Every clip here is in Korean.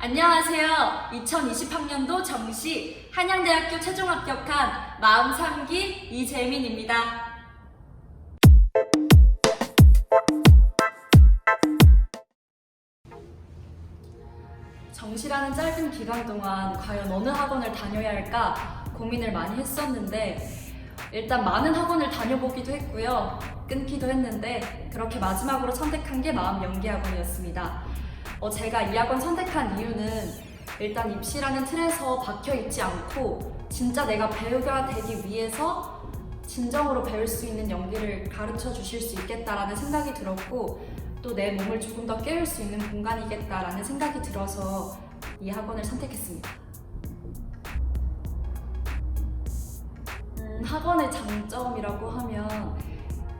안녕하세요. 2020학년도 정시 한양대학교 최종 합격한 마음 3기 이재민입니다. 정시라는 짧은 기간 동안 과연 어느 학원을 다녀야 할까 고민을 많이 했었는데 일단 많은 학원을 다녀보기도 했고요. 끊기도 했는데 그렇게 마지막으로 선택한 게 마음 연기학원이었습니다. 어, 제가 이 학원 선택한 이유는 일단 입시라는 틀에서 박혀 있지 않고 진짜 내가 배우가 되기 위해서 진정으로 배울 수 있는 연기를 가르쳐 주실 수 있겠다라는 생각이 들었고 또 내 몸을 조금 더 깨울 수 있는 공간이겠다라는 생각이 들어서 이 학원을 선택했습니다. 음, 학원의 장점이라고 하면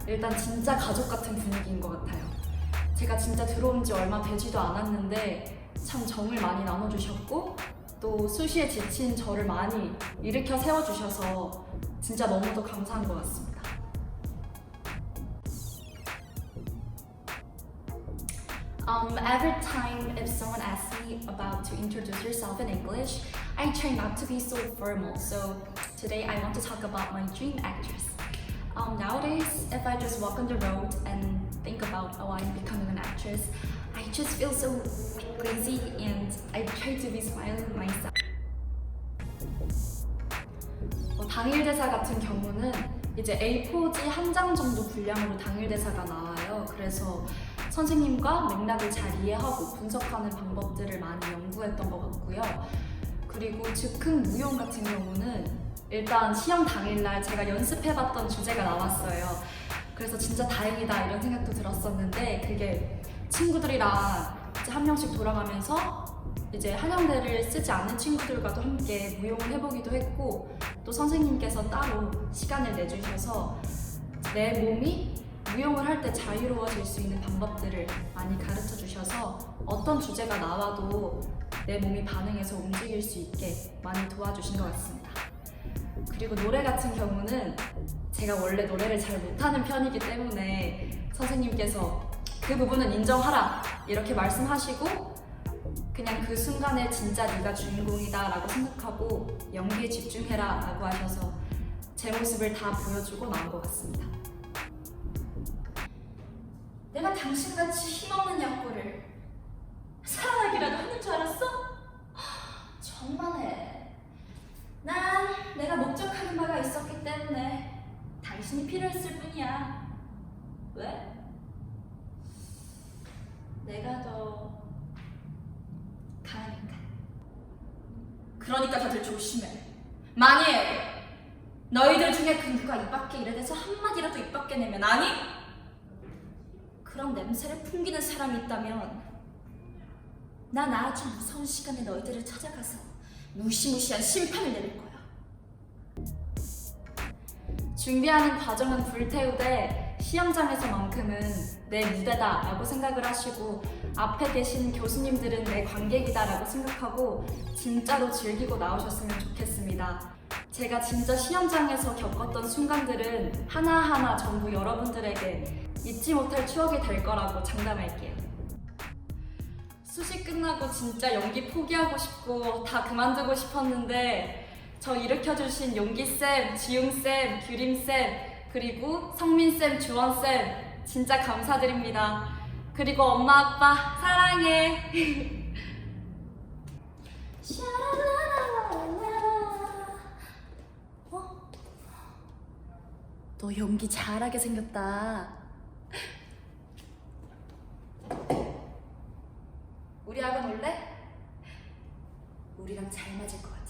일단 진짜 가족 같은 분위기인 것 같아요. 제가 진짜 들어온 지 얼마 되지도 않았는데 참 정을 많이 나눠주셨고 또 수시에 지친 저를 많이 일으켜 세워주셔서 진짜 너무도 감사한 것 같습니다. Um, every time if someone asks me about to introduce yourself in English, I try not to be so formal. So today I want to talk about my dream actress. Um, nowadays, if I just walk on the road and think about oh I'm becoming an actress, I just feel so crazy and I try to be smiling myself. 어, 당일 대사 같은 경우는 이제 A4지 한 장 정도 분량으로 당일 대사가 나와요. 그래서 선생님과 맥락을 잘 이해하고 분석하는 방법들을 많이 연구했던 것 같고요. 그리고 즉흥 무용 같은 경우는 일단 시험 당일날 제가 연습해봤던 주제가 나왔어요. 그래서 진짜 다행이다 이런 생각도 들었었는데 그게 친구들이랑 이제 한 명씩 돌아가면서 이제 한양대를 쓰지 않는 친구들과도 함께 무용을 해보기도 했고 또 선생님께서 따로 시간을 내주셔서 내 몸이 무용을 할 때 자유로워질 수 있는 방법들을 많이 가르쳐 주셔서 어떤 주제가 나와도 내 몸이 반응해서 움직일 수 있게 많이 도와주신 것 같습니다. 그리고 노래 같은 경우는 제가 원래 노래를 잘 못하는 편이기 때문에 선생님께서 그 부분은 인정하라 이렇게 말씀하시고 그냥 그 순간에 진짜 네가 주인공이다 라고 생각하고 연기에 집중해라 라고 하셔서 제 모습을 다 보여주고 나온 것 같습니다. 내가 당신같이 힘없는 약골을 사랑하기라도 하는 줄 알았어? 정말해. 난 내가 목적하는 바가 있었기 때문에 당신이 필요했을 뿐이야. 왜? 내가 더 강하니까. 그러니까 다들 조심해. 만일 너희들 중에 그 누가 입 밖에 이래 대서 한마디라도 입 밖에 내면 아니? 그런 냄새를 풍기는 사람이 있다면 난 아주 무서운 시간에 너희들을 찾아가서 무시무시한 심판을 내릴 거야. 준비하는 과정은 불태우되 시험장에서만큼은 내 무대다 라고 생각을 하시고 앞에 계신 교수님들은 내 관객이다 라고 생각하고 진짜로 즐기고 나오셨으면 좋겠습니다. 제가 진짜 시험장에서 겪었던 순간들은 하나하나 전부 여러분들에게 잊지 못할 추억이 될 거라고 장담할게요. 수시 끝나고 진짜 연기 포기하고 싶고 다 그만두고 싶었는데 저 일으켜주신 용기쌤, 지웅쌤, 규림쌤, 그리고 성민쌤, 주원쌤 진짜 감사드립니다. 그리고 엄마, 아빠 사랑해. 어? 너 연기 잘하게 생겼다. 우리 학원 올래? 우리랑 잘 맞을 것 같아.